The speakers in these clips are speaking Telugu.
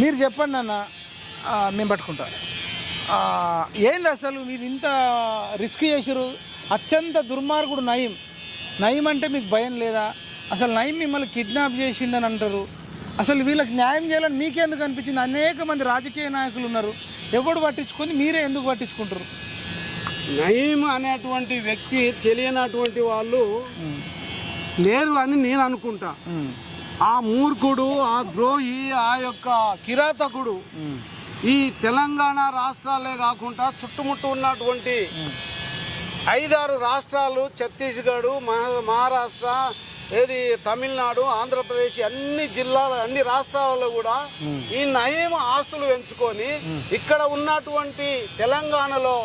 మీరు చెప్పండి అన్న. మేము పట్టుకుంటా. ఏంది అసలు మీరు ఇంత రిస్క్ చేసారు అత్యంత దుర్మార్గుడు నయం. నయం అంటే మీకు భయం లేదా? అసలు నయం మిమ్మల్ని కిడ్నాప్ చేసిండని అంటారు. అసలు వీళ్ళకి న్యాయం చేయాలని మీకెందుకు అనిపించింది? అనేక మంది రాజకీయ నాయకులు ఉన్నారు. ఎవడు పట్టించుకొని మీరే ఎందుకు పట్టించుకుంటారు నయీం అనేటువంటి వ్యక్తి తెలియనటువంటి వాళ్ళు లేరు అని నేను అనుకుంటా. ఆ మూర్ఖుడు ఆ ద్రోహి ఆ యొక్క కిరాతకుడు ఈ తెలంగాణ రాష్ట్రాలే కాకుండా చుట్టుముట్టు ఉన్నటువంటి ఐదారు రాష్ట్రాలు ఛత్తీస్గఢ్ మహా- మహారాష్ట్ర ఏది తమిళనాడు ఆంధ్రప్రదేశ్ అన్ని జిల్లాల అన్ని రాష్ట్రాలలో కూడా ఈ నయం ఆస్తులు పెంచుకొని ఇక్కడ ఉన్నటువంటి తెలంగాణలో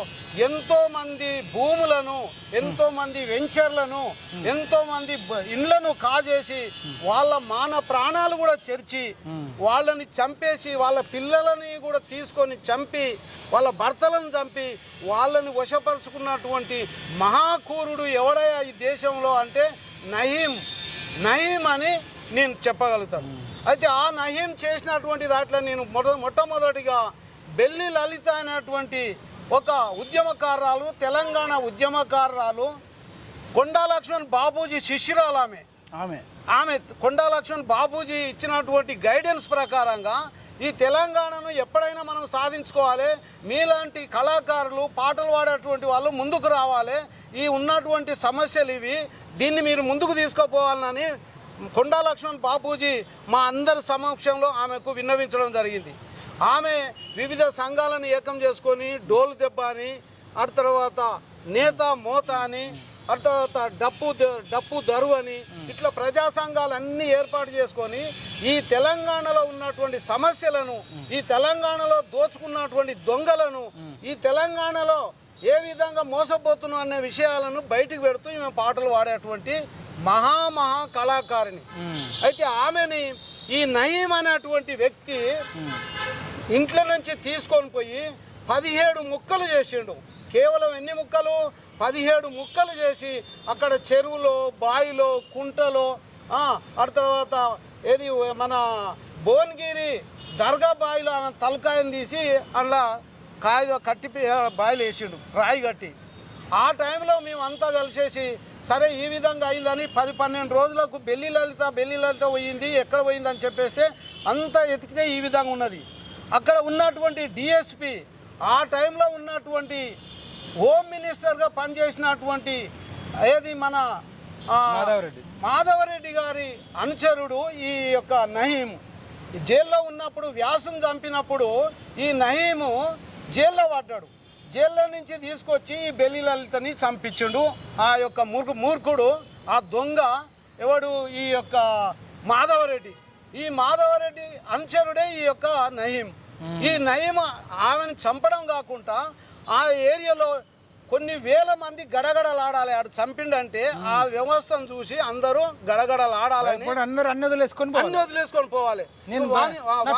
ఎంతో మంది భూములను ఎంతో మంది వెంచర్లను ఎంతో మంది ఇండ్లను కాజేసి వాళ్ళ మాన ప్రాణాలు కూడా చెరిచి వాళ్ళని చంపేసి వాళ్ళ పిల్లలని కూడా తీసుకొని చంపి వాళ్ళ భర్తలను చంపి వాళ్ళని వశపరుచుకున్నటువంటి మహాకూరుడు ఎవడయ్యా ఈ దేశంలో అంటే నయీం. నయీం అని నేను చెప్పగలుగుతాను. అయితే ఆ నయీం చేసినటువంటి దాంట్లో నేను మొద మొట్టమొదటిగా బెల్లి లలిత అనేటువంటి ఒక ఉద్యమకారాలు తెలంగాణ ఉద్యమకారాలు కొండా లక్ష్మణ్ బాబూజీ శిష్యురాలు ఆమె. ఆమె. ఆమె కొండా లక్ష్మణ్ బాబూజీ ఇచ్చినటువంటి గైడెన్స్ ప్రకారంగా ఈ తెలంగాణను ఎప్పుడైనా మనం సాధించుకోవాలి. మీలాంటి కళాకారులు పాటలు పాడేటువంటి వాళ్ళు ముందుకు రావాలి. ఈ ఉన్నటువంటి సమస్యలు ఇవి. దీన్ని మీరు ముందుకు తీసుకుపోవాలని కొండా లక్ష్మణ్ బాపూజీ మా అందరి సమక్షంలో ఆమెకు విన్నవించడం జరిగింది. ఆమె వివిధ సంఘాలను ఏకం చేసుకొని డోలు దెబ్బ అని ఆ తర్వాత నేత మోత అని ఆ తర్వాత డప్పు డప్పు దరువు అని ఇట్లా ప్రజా సంఘాలన్నీ ఏర్పాటు చేసుకొని ఈ తెలంగాణలో ఉన్నటువంటి సమస్యలను ఈ తెలంగాణలో దోచుకున్నటువంటి దొంగలను ఈ తెలంగాణలో ఏ విధంగా మోసపోతున్నాం అనే విషయాలను బయటికి పెడుతూ ఈమె పాటలు పాడేటువంటి మహా మహా కళాకారిణి. అయితే ఆమెని ఈ నయీం అనేటువంటి వ్యక్తి ఇంట్లో నుంచి తీసుకొని పోయి పదిహేడు ముక్కలు చేసిండు. కేవలం ఎన్ని ముక్కలు? పదిహేడు ముక్కలు చేసి అక్కడ చెరువులో బావిలో కుంటలో ఆ తర్వాత ఏది మన భువనగిరి దర్గా బావిలో ఆమె తలకాయని తీసి అందులో కాయ కట్టి బావిలో వేసిండు రాయి కట్టి. ఆ టైంలో మేము అంతా కలిసేసి సరే ఈ విధంగా అయిందని పది పన్నెండు రోజులకు బెల్లి లలిత బెల్లి లలిత పోయింది ఎక్కడ పోయిందని చెప్పేస్తే అంతా ఎతికితే ఈ విధంగా ఉన్నది. అక్కడ ఉన్నటువంటి డిఎస్పి ఆ టైంలో ఉన్నటువంటి హోమ్ మినిస్టర్గా పనిచేసినటువంటి ఏది మన మాధవరెడ్డి. మాధవరెడ్డి గారి అనుచరుడు ఈ యొక్క నహీం ఈ జైల్లో ఉన్నప్పుడు వ్యాసం చంపినప్పుడు ఈ నహీము జైల్లో పడ్డాడు. జైల్లో నుంచి తీసుకొచ్చి ఈ బెల్లి లలితని చంపించిండు. ఆ యొక్క మూర్ఖు మూర్ఖుడు ఆ దొంగ ఎవడు? ఈ యొక్క మాధవరెడ్డి. ఈ మాధవరెడ్డి అనుచరుడే ఈ యొక్క నహీం ఈ నయీం ఆమెను చంపడం కాకుండా ఆ ఏరియాలో కొన్ని వేల మంది గడగడలాడాలి. ఆడు చంపిండంటే ఆ వ్యవస్థను చూసి అందరూ గడగడలాడాలని ఇప్పుడు అందరూ అన్ని వదిలేసుకొని పోవాలి. అన్ని వదిలేసుకొని నేను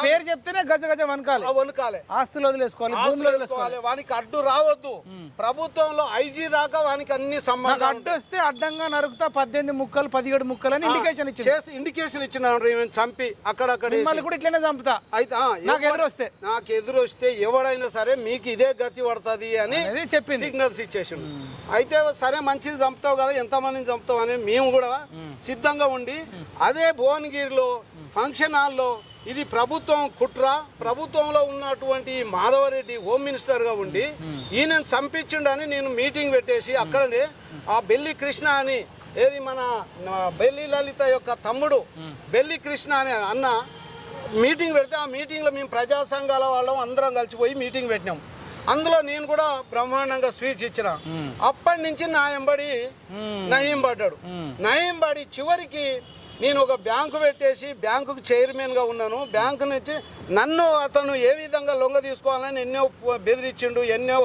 పేరు చెప్తేనే గజ గజ వనకాలి. ఆ వణుకాలే ఆస్తులు వదిలేసుకోవాలి భూములు వదిలేసుకోవాలి. వానికి అడ్డు రావద్దు. ప్రభుత్వంలో ఐజీ దాకా వానికి అన్ని సంబంధాలు అడ్డు వస్తే అడ్డంగా నరుకుతా పద్దెనిమిది ముక్కలు పదిహేడు ముక్కలు అని ఇండికేషన్ ఇచ్చింది. చేసి ఇండికేషన్ ఇచ్చిన చంపి అక్కడక్కడ మిమ్మల్ని కూడా ఇట్లనే చంపుతా. అయితే నాకు ఎదురు వస్తే. నాకు ఎదురు వస్తే ఎవడైనా సరే మీకు ఇదే గతి పడుతుంది అని అనేది చెప్పింది. సిగ్నల్స్ ఇచ్చేసిండు అయితే సరే మంచిది చంపుతావు కదా ఎంతమందిని చంపుతావు అని మేము కూడా సిద్ధంగా ఉండి అదే భువనగిరిలో ఫంక్షన్ హాల్లో ఇది ప్రభుత్వం కుట్ర ప్రభుత్వంలో ఉన్నటువంటి మాధవరెడ్డి హోమ్ మినిస్టర్గా ఉండి ఈయన చంపించిండని నేను మీటింగ్ పెట్టేసి అక్కడనే ఆ బెల్లి కృష్ణ అని ఏది మన బెల్లి లలిత యొక్క తమ్ముడు బెల్లి కృష్ణ అనే అన్న మీటింగ్ పెడితే ఆ మీటింగ్లో మేము ప్రజా సంఘాల వాళ్ళం అందరం కలిసిపోయి మీటింగ్ పెట్టినాం. అందులో నేను కూడా బ్రహ్మాండంగా స్పీచ్ ఇచ్చిన. అప్పటి నుంచి నా ఎంబడి నయీం పడ్డాడు నయీం పడి చివరికి నేను ఒక బ్యాంకు పెట్టేసి బ్యాంకుకు చైర్మన్గా ఉన్నాను. బ్యాంకు నుంచి నన్ను అతను ఏ విధంగా లొంగ తీసుకోవాలని ఎన్నో బెదిరించిండు ఎన్నో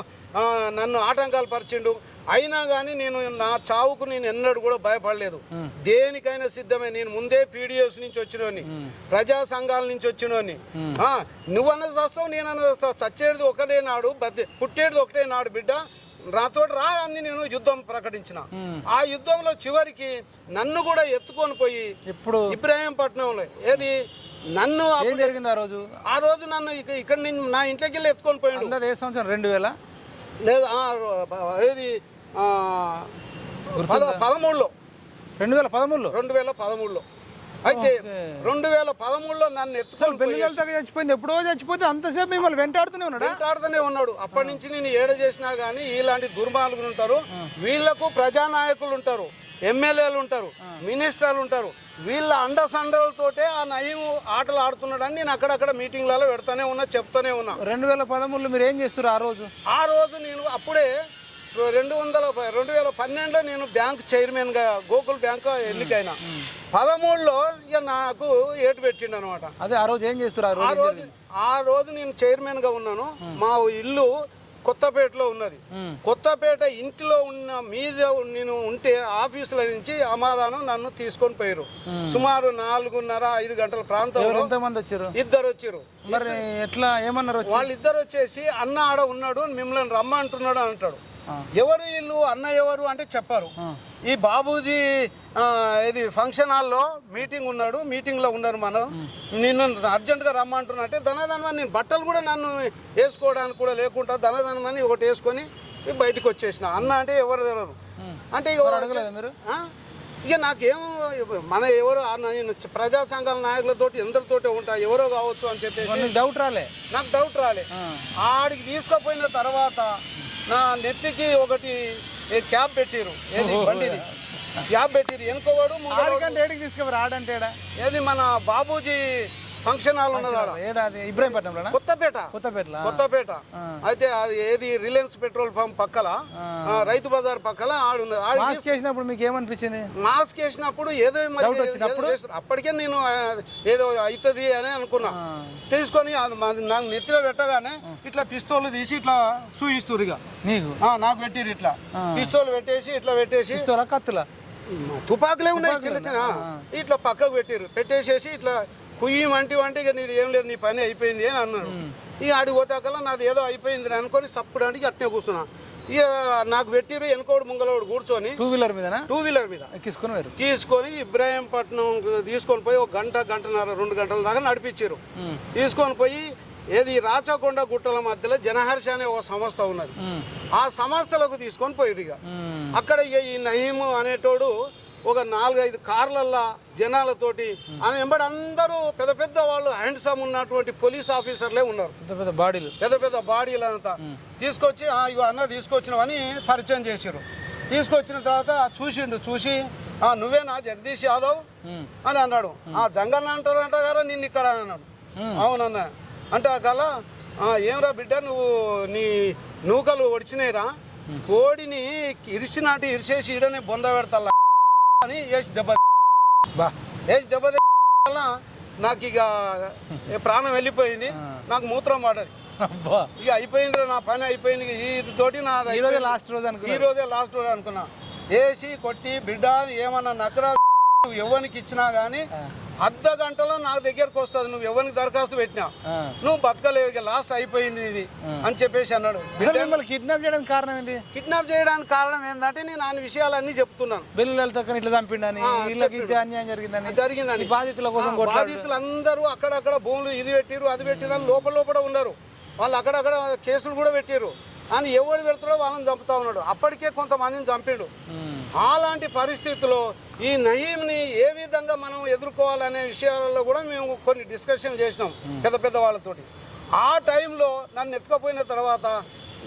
నన్ను ఆటంకాలు పరిచిండు. అయినా కానీ నేను నా చావుకు నేను ఎన్నడూ కూడా భయపడలేదు. దేనికైనా సిద్ధమే. నేను ముందే పీడిఎస్ నుంచి వచ్చినోని ప్రజా సంఘాల నుంచి వచ్చినోని. నువ్వన్న చస్తావు నేనన్న చస్తావు. చచ్చేది ఒకటే నాడు బతి పుట్టేది ఒకటే నాడు బిడ్డ. నాతో రా అని నేను యుద్ధం ప్రకటించిన. ఆ యుద్ధంలో చివరికి నన్ను కూడా ఎత్తుకొని పోయి ఇప్పుడు ఇబ్రాహీంపట్నంలో. ఏది? నన్ను జరిగింది ఆ రోజు? ఆ రోజు నన్ను ఇక- ఇక్కడ నేను నా ఇంట్లోకి వెళ్ళి ఎత్తుకొని పోయాడు. ఏ సంవత్సరం రెండు వేల? లేదు ఏది? పద పదమూడులో. రెండు వేల పదమూడులో? రెండు వేల పదమూడులో. అయితే. రెండు వేల పదమూడులో నన్ను ఎత్తుకొని పెళ్ళి చచ్చిపోయింది ఎప్పుడో చచ్చిపోతే అంతసేపు మిమ్మల్ని వెంటాడుతూనే ఉన్నాడా? వెంటాడుతూనే ఉన్నాడు. అప్పటి నుంచి నేను ఏడ చేసినా కానీ ఇలాంటి దుర్మార్గులు ఉంటారు. వీళ్ళకు ప్రజానాయకులు ఉంటారు. ఎమ్మెల్యేలు ఉంటారు. మినిస్టర్లు ఉంటారు. వీళ్ళ అండసండలతోటే ఆ నయం ఆటలు ఆడుతున్నాడని నేను అక్కడక్కడ మీటింగ్లలో పెడతానే ఉన్నా చెప్తానే ఉన్నా. రెండు వేల పదమూడులో మీరు ఏం చేస్తారు ఆ రోజు? ఆ రోజు నేను అప్పుడే రెండు వందల రెండు వేల పన్నెండులో నేను బ్యాంక్ చైర్మన్గా గోకుల్ బ్యాంక్ ఎన్నికైనా. పదమూడులో ఇక నాకు ఏటు పెట్టిండు అనమాట అదే ఆ రోజు ఏం చేస్తారు ఆ రోజు ఆ రోజు నేను చైర్మన్గా ఉన్నాను. మా ఇల్లు కొత్తపేటలో ఉన్నది. కొత్తపేట ఇంటిలో ఉన్న మీద నేను ఉంటే ఆఫీసుల నుంచి అమాదానం నన్ను తీసుకొని పోయారు సుమారు నాలుగున్నర ఐదు గంటల ప్రాంతంలో వచ్చారు? ఇద్దరు వచ్చారు. ఎట్లా ఏమన్నారు వచ్చి? వాళ్ళిద్దరు వచ్చేసి అన్న ఆడ ఉన్నాడు మిమ్మల్ని రమ్మంటున్నాడు అంటాడు. ఎవరు వీళ్ళు అన్న ఎవరు అంటే చెప్పారు. ఈ బాబూజీ ఇది ఫంక్షన్ హాల్లో మీటింగ్ ఉన్నాడు మీటింగ్లో ఉన్నారు మనం. నిన్ను అర్జెంటుగా రమ్మంటున్నా అంటే ధనధనమని నేను బట్టలు కూడా నన్ను వేసుకోవడానికి కూడా లేకుండా ధనధనమని ఒకటి వేసుకొని బయటకు వచ్చేసిన. అన్న అంటే ఎవరు తెలియదు అంటే ఇక? ఇక నాకేం మన ఎవరు ప్రజా సంఘాల నాయకులతోటి ఎందరితోటి ఉంటా ఎవరో కావచ్చు అని చెప్పేసి డౌట్ రాలే? నాకు డౌట్ రాలే. ఆడికి తీసుకుపోయిన తర్వాత నా నెత్తికి ఒకటి ఏ క్యాప్ పెట్టిరు. ఏది బండిది? క్యాప్ పెట్టిరు. ఆడికంటే ఏడికి తీసుకుపోయి ఆడంటే ఏది మన బాబూజీ ఫంక్షన్ హాల్ ఉన్నది ఆడ. ఏడా అది? ఇబ్రాహీంపట్నంలోనా? కొత్తపేట. కొత్తపేట. ఆ. అయితే అది ఏది? రిలయన్స్ పెట్రోల్ పంప్ పక్కల. రైతు బజార్ పక్కల ఆడున్నది ఆడి మాస్క్ వేసినప్పుడు మీకు ఏమనిపించింది? మాస్క్ వేసినప్పుడు ఏదో. అప్పటికే నేను ఏదో అవుతుంది అని అనుకున్నా. తీసుకొని నాకు నెత్తిలో పెట్టగానే ఇట్లా పిస్తోల్ తీసి ఇట్లా చూయిస్తురు ఇక. నీకు? ఆ, నాకు పెట్టిరు ఇట్లా. పిస్తోల్ పెట్టేసి ఇట్లా పెట్టేసి. కత్తులా? తుపాకులే ఉన్నాయి చిన్న చిన్న. ఇట్లా పక్కకు పెట్టిరు పెట్టేసేసి ఇట్లా కుయ్యి వంటి వంటి ఇక నీది ఏం లేదు నీ పని అయిపోయింది అని అన్నాడు ఇక ఆడికి పోతాకల్లా నాది ఏదో అయిపోయింది అనుకొని సప్పుడానికి అట్నే కూర్చున్నా. ఇక నాకు పెట్టిరు వెనకోడు ముంగలోడు కూర్చొని టూ వీలర్ మీదనా? టూ వీలర్ మీద. వేరు తీసుకొని ఇబ్రాహీంపట్నం తీసుకొని పోయి ఒక గంట గంటన్నర రెండు గంటల దాకా నడిపించారు. తీసుకొని పోయి ఏది రాచకొండ గుట్టల మధ్యలో జనహర్ష అనే ఒక సంస్థ ఉన్నది. ఆ సంస్థలకు తీసుకొని పోయిరు ఇక. అక్కడ ఈ నయీము అనేటోడు ఒక నాలుగైదు కార్లల్లా జనాలతోటి అని వెంబడి అందరూ పెద్ద పెద్ద వాళ్ళు హ్యాండ్సమ్ ఉన్నటువంటి పోలీస్ ఆఫీసర్లే ఉన్నారు. పెద్ద పెద్ద బాడీలు. పెద్ద పెద్ద బాడీలంతా. తీసుకొచ్చి "ఆ, ఇగో అన్న తీసుకొచ్చినవని పరిచయం చేశారు తీసుకొచ్చిన తర్వాత చూసిండు చూసి "ఆ, నువ్వేనా జగదీష్ యాదవ్. అని అన్నాడు. ఆ జంగన్న అంటారంట కదా నిన్ను ఇక్కడ అని అన్నాడు. అవునన్న. అంటే ఆ కల ఏమరా బిడ్డ నువ్వు నీ నూకలు ఒడిచినాయిరా? కోడిని ఇరిచినట్టు ఇరిచేసి ఈడనే బొంద పెడతా అని వేసి దెబ్బ బా. వేసి దెబ్బ వల్ల నాకు ఇక ప్రాణం వెళ్ళిపోయింది. నాకు మూత్రం పడది ఇక అయిపోయింది నా పని అయిపోయింది. ఈ తోటి నా ఈ రోజే లాస్ట్ రోజు అనుకో ఈ రోజే లాస్ట్ రోజు అనుకున్నా. వేసి కొట్టి బిడ్డ ఏమన్నా నకరా నువ్వు ఎవరికి ఇచ్చినా కానీ అర్ధ గంటలో నా దగ్గరకు వస్తుంది. నువ్వు ఎవరికి దరఖాస్తు పెట్టినా. నువ్వు బతకలేవు ఇక లాస్ట్ అయిపోయింది ఇది అని చెప్పేసి అన్నాడు. కిడ్నాప్ చేయడానికి కారణం ఏంటి కిడ్నాప్ చేయడానికి కారణం ఏంటంటే నేను ఆయన విషయాలన్నీ చెప్తున్నాను. వెళ్తాకని ఇట్లా చంపిండని అన్యాయం జరిగిందని బాధితుల కోసం బాధితులందరూ అక్కడక్కడ భూములు ఇది పెట్టిరు అది పెట్టిరు లోపల లోపల ఉన్నారు. వాళ్ళు అక్కడక్కడ కేసులు కూడా పెట్టిరు అని ఎవడు పెడతాడో వాళ్ళని చంపుతా ఉన్నాడు. అప్పటికే కొంతమందిని చంపిండు. అలాంటి పరిస్థితిలో ఈ నయీంని ఏ విధంగా మనం ఎదుర్కోవాలనే విషయాలలో కూడా మేము కొన్ని డిస్కషన్ చేసినాం పెద్ద పెద్ద వాళ్ళతోటి. ఆ టైంలో నన్ను ఎత్తుకపోయిన తర్వాత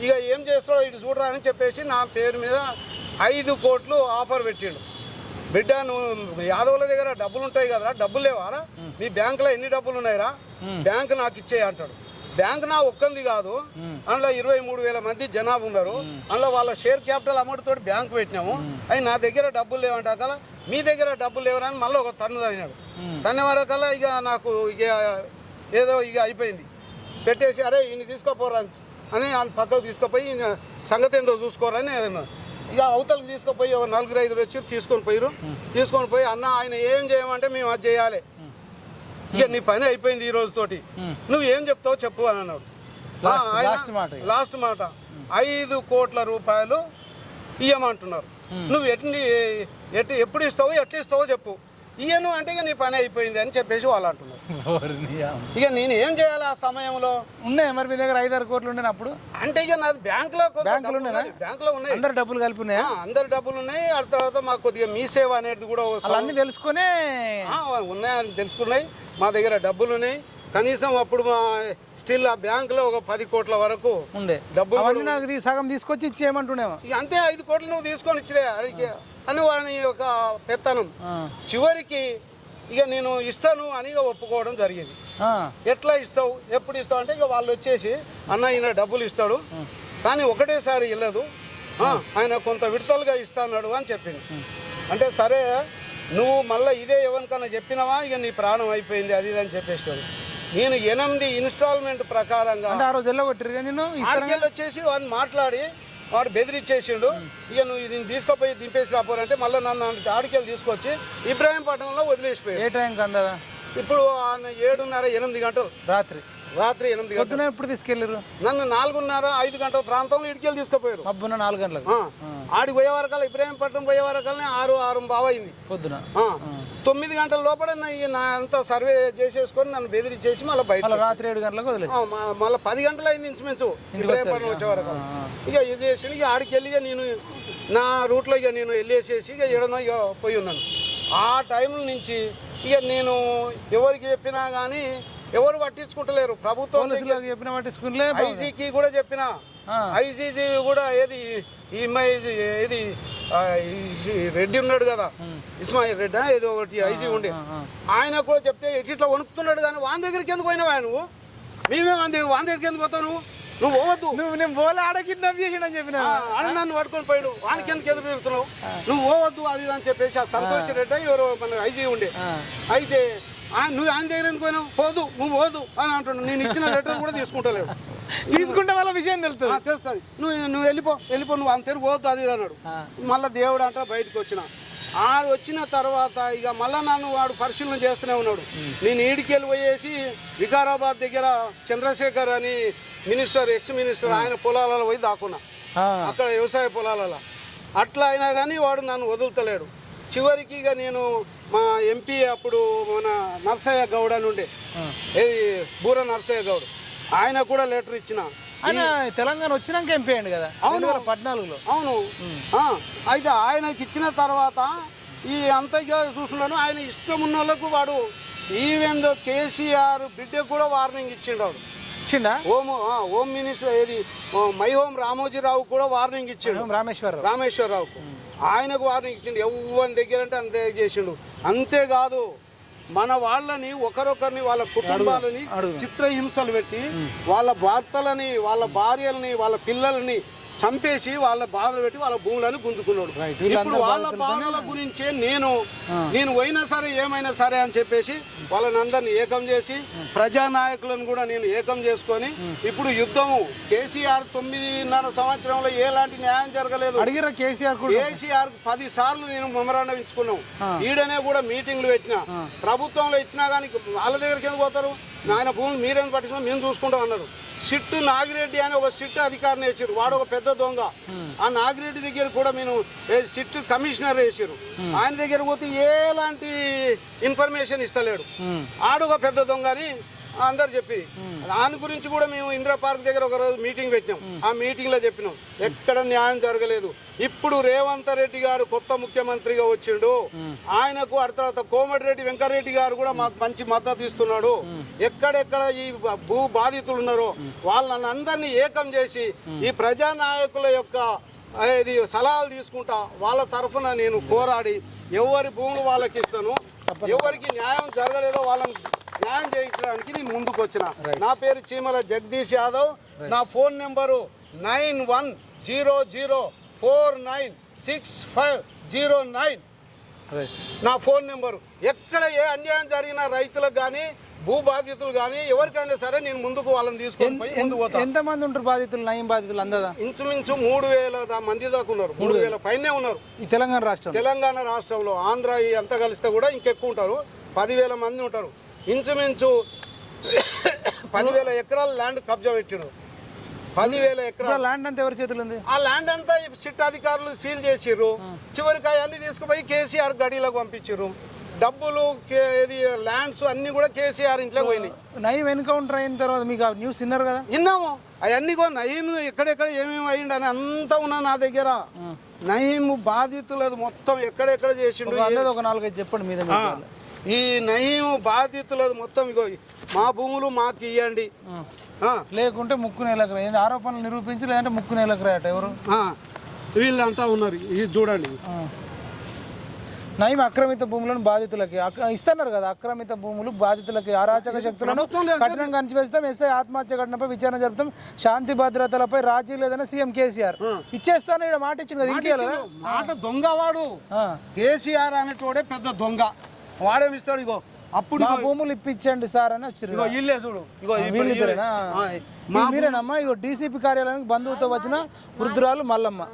ఇక ఏం చేస్తాడో ఇటు చూడరా అని చెప్పేసి నా పేరు మీద ఐదు కోట్లు ఆఫర్ పెట్టిండు. బిడ్డ నువ్వు యాదవుల దగ్గర డబ్బులు ఉంటాయి కదరా డబ్బులు లేవారా? నీ బ్యాంకులో ఎన్ని డబ్బులు ఉన్నాయిరా బ్యాంక్ నాకు ఇచ్చేయి అంటాడు. బ్యాంక్ నా ఒక్కంది కాదు. అందులో ఇరవై మూడు వేల మంది జనాభా ఉన్నారు. అందులో వాళ్ళ షేర్ క్యాపిటల్ అమౌంట్ తోటి బ్యాంక్ పెట్టినాము. అవి నా దగ్గర డబ్బులు లేవంట కల మీ దగ్గర డబ్బులు లేవరా అని మళ్ళీ ఒక తన్ను తగినాడు తన్న వరకల్లా ఇక నాకు ఇక ఏదో ఇక అయిపోయింది. పెట్టేసి అరే ఈయన తీసుకోపోరా అని ఆయన పక్కకు తీసుకుపోయి ఈయన సంగతి ఏందో చూసుకోరని. ఇక అవతలకి తీసుకుపోయి ఒక నలుగురు ఐదుగురు వచ్చి తీసుకొని పోయిరు తీసుకొని పోయి అన్న ఆయన ఏం చేయమంటే మేము అది చేయాలి. ఇక నీ పని అయిపోయింది ఈ రోజుతోటి. నువ్వు ఏం చెప్తావో చెప్పు అని అన్నాడు. లాస్ట్ మాట ఐదు కోట్ల రూపాయలు ఇయ్యమంటున్నారు. నువ్వు ఎట్ని ఎటు ఎప్పుడు ఇస్తావో ఎట్లా ఇస్తావో చెప్పు. ఇయ్యను అంటే ఇక నీ పని అయిపోయింది అని చెప్పేసి వాళ్ళు అంటున్నారు. ఇక నేను ఏం చేయాలి ఆ సమయంలో? ఉన్నాయి మరి మీ దగ్గర ఐదారు కోట్లు ఉండే అప్పుడు? అంటే ఇక నాది బ్యాంకులో బ్యాంకులో డబ్బులు ఉన్నాయా? ఉన్నాయి. బ్యాంకులో ఉన్నాయి. అందరు డబ్బులు కలిపి ఉన్నాయా? ఆ, అందరు డబ్బులు ఉన్నాయి. ఆ తర్వాత మాకు కొద్దిగా మీ సేవ అనేది కూడా అన్ని తెలుసుకునే ఆ, ఉన్నాయని తెలుసుకున్నాయి. మా దగ్గర డబ్బులు ఉన్నాయి. కనీసం అప్పుడు మా స్టిల్ ఆ బ్యాంకులో ఒక పది కోట్ల వరకు ఉండే. డబ్బులు అవన్నీ నాకు సగం తీసుకొచ్చి ఇచ్చేయమంటుండేమో. ఇక అంతే ఐదు కోట్లు నువ్వు తీసుకొని ఇచ్చిరే అడిగి అని వాని యొక్క పెత్తనం. చివరికి ఇక నేను ఇస్తాను అని ఇక ఒప్పుకోవడం జరిగింది. ఎట్లా ఇస్తావు? ఎప్పుడు ఇస్తావు? అంటే ఇక వాళ్ళు వచ్చేసి అన్న ఈయన డబ్బులు ఇస్తాడు. కానీ ఒకటేసారి ఇవ్వలేదు ఆయన కొంత విడతలుగా ఇస్తాడు అని చెప్పింది. అంటే సరే నువ్వు మళ్ళీ ఇదే ఎవరికన్నా చెప్పినావా? ఇక నీ ప్రాణం అయిపోయింది అది ఇది అని చెప్పేసాడు నేను ఎనిమిది ఇన్స్టాల్మెంట్ ప్రకారంగా అంటే ఆ రోజు వెళ్ళగొట్టిరు నేను ఆడికెళ్ళి వచ్చేసి వాడిని మాట్లాడి వాడు బెదిరించేసిండు ఇక నువ్వు ఇది తీసుకుపోయి దింపేసి రాపోరంటే మళ్ళీ నన్ను ఆడికెళ్ళి తీసుకొచ్చి ఇబ్రాహీంపట్నంలో వదిలేసిపోయాడు. ఏ టైంకి అందదా ఇప్పుడు ఆయన ఏడున్నర ఎనిమిది గంటలు. రాత్రి. రాత్రి ఎనిమిది గంటలు. ఎప్పుడు తీసుకెళ్ళారు నన్ను నాలుగున్నర ఐదు గంటల ప్రాంతంలో ఇటుకెళ్ళి తీసుకుపోయారు. మబ్బున నాలుగు గంటలకు. ఆడికి పోయే వరకల్లా ఇబ్రాహీంపట్నం పోయే వరకల్నే ఆరు ఆరు బావ అయింది పొద్దున. తొమ్మిది గంటల లోపల నా అంతా సర్వే చేసేసుకొని నన్ను బెదిరించేసి మళ్ళీ బయట మళ్ళీ రాత్రి ఏడు గంటలకు మళ్ళీ పది గంటలు అయింది ఇంచుమించు ఇబ్రాహీంపట్నం వచ్చే వరకు. ఇక ఇది చేసి ఇక ఆడికి వెళ్ళి ఇక నేను నా రూట్లో ఇక నేను వెళ్ళేసేసి ఇక ఎడనో ఇక పోయి ఉన్నాను. ఆ టైం నుంచి ఇక నేను ఎవరికి చెప్పినా కానీ ఎవరు పట్టించుకుంటలేరు. ప్రభుత్వం చెప్పిన ఐజీకి కూడా చెప్పిన. ఐజీజీ కూడా ఏది ఈ ఏది రెడ్డి ఉన్నాడు కదా. ఇస్మాయిల్ రెడ్డి ఏదో ఒకటి ఐజీ ఉండే. ఆయన కూడా చెప్తే ఇట్లా వణుకుతున్నాడు కానీ వాని దగ్గరికి ఎందుకు పోయినావా నువ్వు? మేమే వాని దగ్గర వాని దగ్గరికి ఎందుకు పోతావు నువ్వు? నువ్వు పోవద్దు. నువ్వు నేను పోలే ఆడ కిడ్నాప్ చేసిండని చెప్పిన. ఆడ నన్ను పట్టుకొని పోయాడు. వానికి ఎందుకు ఎదురు తిరుగుతున్నావు? నువ్వు పోవద్దు అది అని చెప్పేసి ఆ సంతోష్ రెడ్డి ఎవరు మన ఐజీ ఉండే. అయితే నువ్వు ఆయన దగ్గర ఎందుకు పోయినావు? పోదు నువ్వు పోదు అని అంటున్నాడు. నేను ఇచ్చిన లెటర్ కూడా తీసుకుంటలేడు తీసుకుంటే వాళ్ళ విషయం తెలుస్తుంది. తెలుస్తుంది. నువ్వు నువ్వు వెళ్ళిపో వెళ్ళిపో నువ్వు అంత పోవద్దు అది అన్నాడు. మళ్ళీ దేవుడు అంట బయటకు వచ్చిన. ఆ వచ్చిన తర్వాత ఇక మళ్ళా నన్ను వాడు పరిశీలన చేస్తూనే ఉన్నాడు. నేను ఈడికి వెళ్ళి పోయేసి వికారాబాద్ దగ్గర చంద్రశేఖర్ అని మినిస్టర్ ఎక్స్ మినిస్టర్ ఆయన పొలాలలో పోయి దాక్కున్నా. అక్కడ వ్యవసాయ పొలాలలో. అట్లా అయినా కానీ వాడు నన్ను వదులుతలేడు. చివరికి ఇక నేను మా ఎంపీ అప్పుడు మన నర్సయ్య గౌడ్ అని ఉండే. ఏది బూర నర్సయ్య గౌడ్. ఆయన కూడా లెటర్ ఇచ్చిన. ఆయన తెలంగాణ వచ్చినాక ఎంపీ అయ్యండి కదా? వేల పద్నాలుగులో. అవును. అయితే ఆయనకి ఇచ్చిన తర్వాత ఈ అంతగా చూస్తున్నాను ఆయన ఇష్టం ఉన్న వాళ్ళకు వాడు ఈవెన్ దో కేసీఆర్ బిడ్డకు కూడా వార్నింగ్ ఇచ్చిండు వాడు ఇచ్చిండా హోమ్ హోమ్ మినిస్టర్ ఏది? మై హోమ్ రామోజీరావు కూడా వార్నింగ్ ఇచ్చిండు. రామేశ్వరరావు. రామేశ్వరరావుకు. ఆయనకు వార్నింగ్ ఇచ్చిండు. ఎవరి దగ్గర అంటే అంతే చేసిండు. అంతేకాదు మన వాళ్ళని ఒకరొకరిని వాళ్ళ కుటుంబాలని చిత్రహింసలు పెట్టి వాళ్ళ భర్తలని వాళ్ళ భార్యలని వాళ్ళ పిల్లల్ని చంపేసి వాళ్ళ బాధలు పెట్టి వాళ్ళ భూములను గుంజుకున్నాడు. ఇప్పుడు వాళ్ళ బాధల గురించే నేను నేను పోయినా సరే ఏమైనా సరే అని చెప్పేసి వాళ్ళని అందరిని ఏకం చేసి ప్రజానాయకులను కూడా నేను ఏకం చేసుకొని ఇప్పుడు యుద్ధము. కేసీఆర్ తొమ్మిదిన్నర సంవత్సరంలో ఎలాంటి న్యాయం జరగలేదు. అడిగిరా కేసీఆర్ కూడా? కేసీఆర్ పది సార్లు నేను మెమరాండం ఇచ్చుకున్నాం. ఈడనే కూడా మీటింగ్లు పెట్టిన. ప్రభుత్వంలో ఇచ్చినా కానీ వాళ్ళ దగ్గరికి ఎందుకు పోతారు? ఆయన భూములు మీరేం పట్టించుకో మేము చూసుకుంటాం అన్నారు. సిట్టు నాగిరెడ్డి అని ఒక సిట్టు అధికారిని వేసారు వాడు ఒక పెద్ద దొంగ. ఆ నాగిరెడ్డి దగ్గర కూడా మేము సిట్టు కమిషనర్ వేసారు ఆయన దగ్గర పోతే ఎలాంటి ఇన్ఫర్మేషన్ ఇస్తలేడు. ఆడు ఒక పెద్ద దొంగ అని అందరు చెప్పి దాని గురించి కూడా మేము ఇందిరా పార్క్ దగ్గర ఒక రోజు మీటింగ్ పెట్టినాం. ఆ మీటింగ్లో చెప్పినాం. ఎక్కడ న్యాయం జరగలేదు. ఇప్పుడు రేవంత్ రెడ్డి గారు కొత్త ముఖ్యమంత్రిగా వచ్చిండు. ఆయనకు అటు తర్వాత కోమటిరెడ్డి వెంకరెడ్డి గారు కూడా మాకు మంచి మద్దతు ఇస్తున్నాడు. ఎక్కడెక్కడ ఈ భూ బాధితులు ఉన్నారో వాళ్ళని అందరినీ ఏకం చేసి ఈ ప్రజానాయకుల యొక్క ఇది సలహాలు తీసుకుంటా వాళ్ళ తరఫున నేను పోరాడి ఎవరి భూములు వాళ్ళకి ఇస్తాను. ఎవరికి న్యాయం జరగలేదో వాళ్ళని న్యాయం చేయించడానికి నేను ముందుకు వచ్చిన నా పేరు చీమల జగదీష్ యాదవ్. నా phone number nine one zero zero four nine six five zero nine. నా ఫోన్ నెంబరు. ఎక్కడ ఏ అన్యాయం జరిగినా రైతులకు కానీ భూ బాధితులు కానీ ఎవరికైనా సరే నేను ముందుకు వాళ్ళని తీసుకొని పోయి ముందుకు పోతాను ఎంత మంది ఉంటారు బాధితులు? నయం బాధితులు అందదా? ఇంచుమించు మూడు వేల మంది దాకా ఉన్నారు. మూడు వేల. పైనే ఉన్నారు. ఈ తెలంగాణ రాష్ట్రం తెలంగాణ రాష్ట్రంలో ఆంధ్ర అంతా కలిస్తే కూడా ఇంకెక్కువ ఉంటారు. పదివేల మంది ఉంటారు. ఇంచుమించు పదివేల ఎకరాల ల్యాండ్ కబ్జా పెట్టిరు పదివేల ఎకరాలు ల్యాండ్ అంతా ఎవరి చేతులు ఉంది? ఆ ల్యాండ్ అంతా సిట్ అధికారులు సీల్ చేసిర్రు. చివరికి అవన్నీ తీసుకుపోయి కేసీఆర్ గడిలోకి పంపించారు డబ్బులు ఇది ల్యాండ్స్ అన్ని కూడా కేసీఆర్ ఇంట్లో పోయినాయి. నయం ఎన్కౌంటర్ అయిన తర్వాత మీకు న్యూస్ విన్నారు కదా? విన్నాము. అవన్నీ కూడా నయీం ఎక్కడెక్కడ ఏమేమి అయ్యిండని అంతా ఉన్నా నా దగ్గర. నయీం బాధితులది మొత్తం ఎక్కడెక్కడ చేసిండు ఒక నాలుగైదు చెప్పండి మీద ఈ నయీం బాధితులది మొత్తం ఇగో మా భూములు మాకు ఇవ్వండి లేకుంటే ముక్కు నేలకు రా ఏంది ఆరోపణలు నిరూపించి లేదంటే ముక్కు నేలకు రాయట ఎవరు? వీళ్ళు అంటా ఉన్నారు ఇది చూడండి. నయం అక్రమిత భూములను బాధితులకి ఇస్తున్నారు కదా అక్రమిత భూములు బాధితులకి అరాచక శక్తులను. కఠినంగా అణచివేస్తాం. ఎస్ఐ ఆత్మహత్య ఘటనపై విచారణ జరుపుతాం. శాంతి భద్రతలపై రాజీ లేదని సీఎం కేసీఆర్. ఇచ్చేస్తాను ఇక్కడ మాట ఇచ్చింది కదా ఇంకే కదా మాట దొంగ వాడు ఆ. కేసీఆర్ అనేటోడే పెద్ద దొంగ. వాడేమిస్తాడు ఇగో. అప్పుడు మా భూములు ఇప్పించండి సార్ అని వచ్చారు ఇగో ఇల్లే చూడు. ఇగో మీరేనమ్మా ఇగో డీసీపీ కార్యాలయానికి బంధువుతో వచ్చిన వృద్ధురాలు మల్లమ్మ.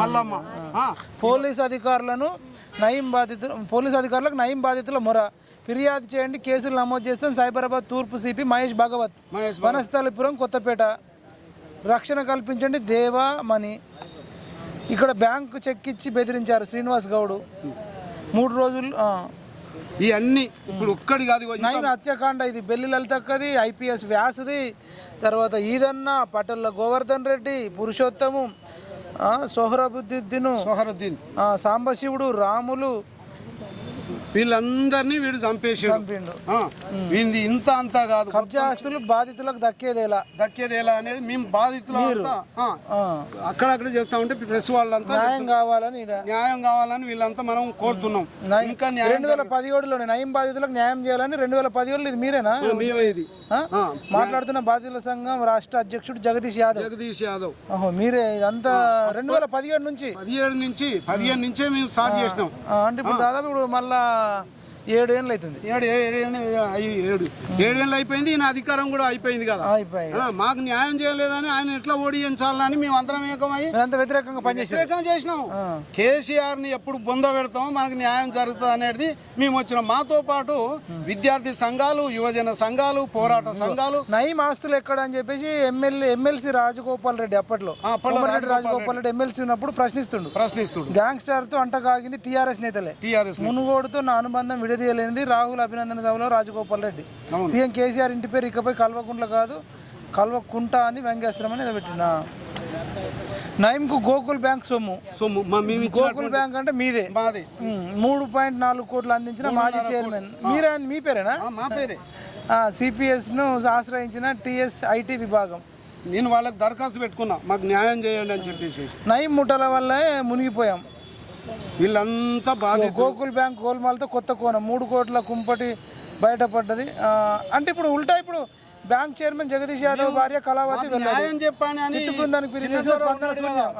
మల్లమ్మ. ఆ, పోలీస్ అధికారులను నయం బాధితులు పోలీస్ అధికారులకు నయం బాధితుల మొర. ఫిర్యాదు చేయండి కేసులు నమోదు చేస్తాం. సైబరాబాద్ తూర్పు సిపి మహేష్ భగవత్. మహేష్ వనస్థలిపురం కొత్తపేట. రక్షణ కల్పించండి దేవామణి. ఇక్కడ బ్యాంకు చెక్ ఇచ్చి బెదిరించారు శ్రీనివాస్ గౌడ్. మూడు రోజులు ఆ. ఇవన్నీ ఇప్పుడు ఒక్కడి కాదు నయం హత్యాకాండ ఇది బెల్లి లలితక్కది ఐపీఎస్ వ్యాసుది తర్వాత ఈదన్న పటల్ల గోవర్ధన్ రెడ్డి పురుషోత్తము సోహరాబుద్దిను సోహరుద్దీన్ సాంబశివుడు రాములు వీళ్ళందరినీ వీడు చంపేసాడు చంపిండు. ఆ, వీంది ఇంత అంతా కాదు. కబ్జా ఆస్తులు బాధితులకు దక్కేదేలా దక్కేది ఎలా అనేది మేము బాధితులు అక్కడక్కడ చేస్తా ఉంటే ప్రెస్ వాళ్ళంతా న్యాయం కావాలని. న్యాయం కావాలని వీళ్ళంతా మనం కోరుతున్నాం. ఇంకా రెండు వేల పదిహేడులోనే నయం బాధితులకు న్యాయం చేయాలని రెండు వేల పదిహేడులో ఇది మీరేనా? మేమే ఇది. మాట్లాడుతున్న బాధితుల సంఘం రాష్ట్ర అధ్యక్షుడు జగదీష్ యాదవ్. జగదీష్ యాదవ్. ఓహో మీరే ఇదంతా రెండు వేల పదిహేడు నుంచి. పదిహేడు నుంచి పదిహేను నుంచే మేము స్టార్ట్ చేసినాం. అంటే ఇప్పుడు దాదాపు ఇప్పుడు మళ్ళా 아 ఏడు ఏళ్ళు అవుతుంది. ఏడు ఏడు ఏడు. ఏడు ఏడేళ్ళు అయిపోయింది ఈయన అధికారం కూడా అయిపోయింది కదా. మాకు న్యాయం చేయలేదని ఆయన ఎట్లా ఓడించాలని మేము అందరం ఏకమై వ్యతిరేకంగా వ్యతిరేకం చేసినాం కేసీఆర్ని ఎప్పుడు బొంద పెడతామో మనకు న్యాయం జరుగుతుంది అనేది మేము వచ్చినాం. మాతో పాటు విద్యార్థి సంఘాలు యువజన సంఘాలు పోరాట సంఘాలు. నయం ఆస్తులు ఎక్కడ అని చెప్పేసి ఎమ్మెల్యే ఎమ్మెల్సీ రాజగోపాల్ రెడ్డి అప్పట్లో. రాజగోపాల్ రెడ్డి. ఎమ్మెల్సీ ఉన్నప్పుడు ప్రశ్నిస్తుండు. ప్రశ్నిస్తుడు. గ్యాంగ్స్టర్తో అంటకాగింది టీఆర్ఎస్ నేతలే. టీఆర్ఎస్ మునుగోడుతో నా అనుబంధం విడదీయలేనిది రాహుల్ అభినందన సభలో రాజగోపాల్ రెడ్డి. సీఎం కేసీఆర్ ఇంటి పేరు ఇకపై కల్వకుంట్ల కాదు కల్వకుంట అని వ్యంగ్యాస్త్రం అని పెట్టిన. నయంకు గోకుల్ బ్యాంక్ సొమ్ము. సొమ్ము గోకుల్ బ్యాంక్ అంటే మీదే. మాది. మూడు పాయింట్ నాలుగు కోట్లు అందించిన మాజీ చైర్మన్. మీరే మీ పేరేనా? మా పేరే. సిపిఎస్ను ఆశ్రయించిన టిఎస్ ఐటీ విభాగం. నేను వాళ్ళకి దరఖాస్తు పెట్టుకున్నా. మాకు న్యాయం చేయండి అని చెప్పేసి. నయం ముఠాల వల్లే మునిగిపోయాం. వీళ్ళంతా బాధ గోకుల్ బ్యాంక్ గోల్మాల్తో కొత్త కోణం. మూడు కోట్ల కుంపటి బయటపడ్డది. అంటే ఇప్పుడు ఉల్టా ఇప్పుడు బ్యాంక్ చైర్మన్ జగదీష్ యాదవ్ భార్య కళావతి న్యాయం చెప్పాను అని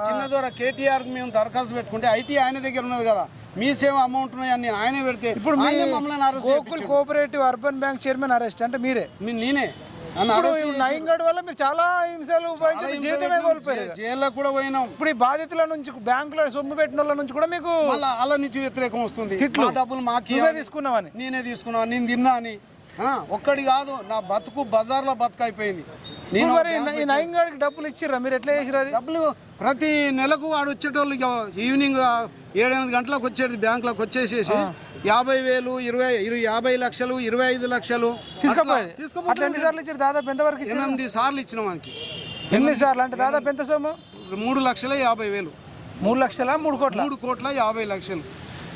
చిన్న దొర కేటీఆర్ మేము దరఖాస్తు పెట్టుకుంటే ఐటీ ఆయన దగ్గర ఉన్నది కదా. మీ సేవ అమౌంట్ ఉన్నాయని నేను ఆయనే పెడితే ఇప్పుడు మమ్మల్ని cooperative urban bank chairman arrest అంటే మీరే. నేనే. నయంగడ్ వల్ల మీరు చాలా హింసలు భరించారు, జీవితమే కోల్పోయారు జైల్లో కూడా పోయినాం. ఇప్పుడు ఈ బాధితుల నుంచి బ్యాంకులో సొమ్ము పెట్టిన వాళ్ళ నుంచి కూడా మీకు వాళ్ళ నుంచి వ్యతిరేకం వస్తుంది. డబ్బులు మాకు తీసుకున్నావని. నేనే తీసుకున్నా నేను తిన్నా అని. ఒక్కడి కాదు నా బతుకు బజార్లో బతుకు అయిపోయింది. నేను మరి ఈ నయంగడ్కి డబ్బులు ఇచ్చిర్రా? మీరు ఎట్లా చేసిరు డబ్బులు ప్రతి నెలకు వాడు వచ్చేటోళ్ళు ఈవినింగ్ ఏడెనిమిది గంటలకు వచ్చేది బ్యాంకులోకి వచ్చేసేసి యాభై వేలు ఇరవై ఇరవై యాభై లక్షలు ఇరవై ఐదు లక్షలు తీసుకుపోయేది తీసుకుపో అట్లా ఎన్నిసార్లు ఇచ్చారు? దాదాపు ఎంతవరకు ఎనిమిది సార్లు ఇచ్చిన మనకి ఎన్ని సార్లు? అంటే దాదాపు ఎంత సొమ్ము? మూడు లక్షల యాభై వేలు. మూడు లక్షల? మూడు కోట్ల? మూడు కోట్ల యాభై లక్షలు.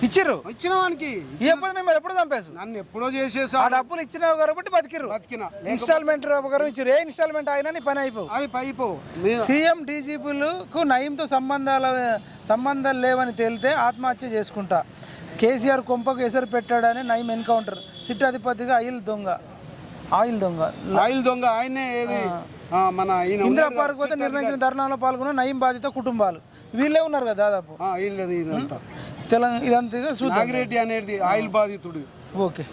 ఇచ్చిర్రు. ఇచ్చిన వానికి. ఎప్పుడు మేము ఎప్పుడు చంపేసు? నన్ను ఎప్పుడో చేసేసా ఆ డబ్బులు ఇచ్చిన కాబట్టి బతికిర్రు. బతికిన. ఇన్స్టాల్మెంట్ ప్రకారం ఇచ్చారు ఏ ఇన్స్టాల్మెంట్ అయినా నీ పని అయిపోవు. అది మీ- సీఎం డీజీపీలకు నయంతో సంబంధాల సంబంధాలు లేవని తేలితే ఆత్మహత్య చేసుకుంటా. కేసీఆర్ కొంపకు ఎసరు పెట్టాడని నయం ఎన్కౌంటర్. సిట్ అధిపతిగా ఆయిల్ దొంగ. ఆయిల్ దొంగ. ఆయిల్ దొంగ. ఆయనే ఏది? మన ఇందిరా పార్క్ వద్ద నిర్ణయించిన ధర్నాలో పాల్గొన్న నయం బాధిత కుటుంబాలు. వీళ్ళే ఉన్నారు కదా దాదాపు. వీళ్ళది తెలంగాణ ఇదంతా చూద్దాం. నాగిరెడ్డి అనేది ఆయిల్ బాధితుడు. ఓకే.